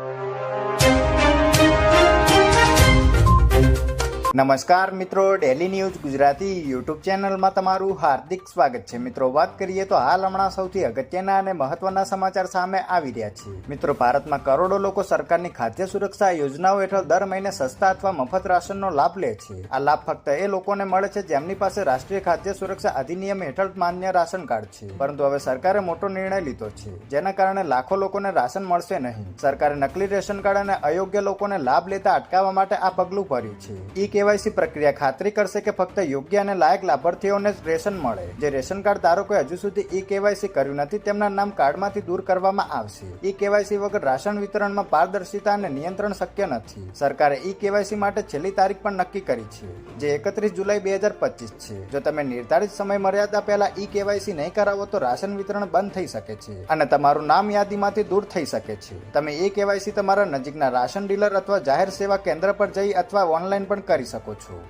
you. નમસ્કાર મિત્રો daily news Gujarati YouTube ચેનલમાં તમારું હાર્દિક સ્વાગત છે. મિત્રો, વાત કરીએ તો હાલ હમણાં સૌથી અગત્યના અને મહત્વના સમાચાર સામે આવી રહ્યા છે. મિત્રો, ભારતમાં કરોડો લોકો સરકારની ખાદ્ય સુરક્ષા યોજનાઓ હેઠળ દર મહિને સસ્તા અથવા મફત રાશનનો લાભ લે છે. આ લાભ ફક્ત એ લોકોને મળે છે જેમની પાસે રાષ્ટ્રીય ખાદ્ય સુરક્ષા અધિનિયમ હેઠળ માન્ય રાશન કાર્ડ છે. પરંતુ હવે સરકારે મોટો નિર્ણય લીધો છે. જેના કારણે લાખો લોકોને રાશન મળશે નહીં. સરકારે નકલી રેશન કાર્ડ અને અયોગ્ય લોકોને લાભ લેતા અટકાવવા માટે આ પગલું ભર્યું છે. ઈ કેવાયસી પ્રક્રિયા ખાતરી કરશે કે ફક્ત યોગ્ય અને લાયક લાભાર્થીઓને જ રેશન મળે. જે રેશન કાર્ડ ધારકોએ હજુ સુધી ઈ કેવાયસી કર્યું નથી, તેમના નામ કાર્ડમાંથી દૂર કરવામાં આવશે. ઈ કેવાયસી વગર રાશન વિતરણમાં પારદર્શિતા અને નિયંત્રણ શક્ય નથી. સરકારે ઈ કેવાયસી માટે છેલ્લી તારીખ પણ નક્કી કરી છે, જે એકત્રીસ જુલાઈ બે હજાર પચીસ છે. જો તમે નિર્ધારિત સમય મર્યાદા પહેલા ઈ કેવાયસી નહીં કરાવો તો રાશન વિતરણ બંધ થઈ શકે છે અને તમારું નામ યાદીમાંથી દૂર થઈ શકે છે. તમે ઈ કેવાયસી તમારા નજીકના રાશન ડીલર અથવા જાહેર સેવા કેન્દ્ર પર જઈ અથવા ઓનલાઈન પણ કરી શકો છો.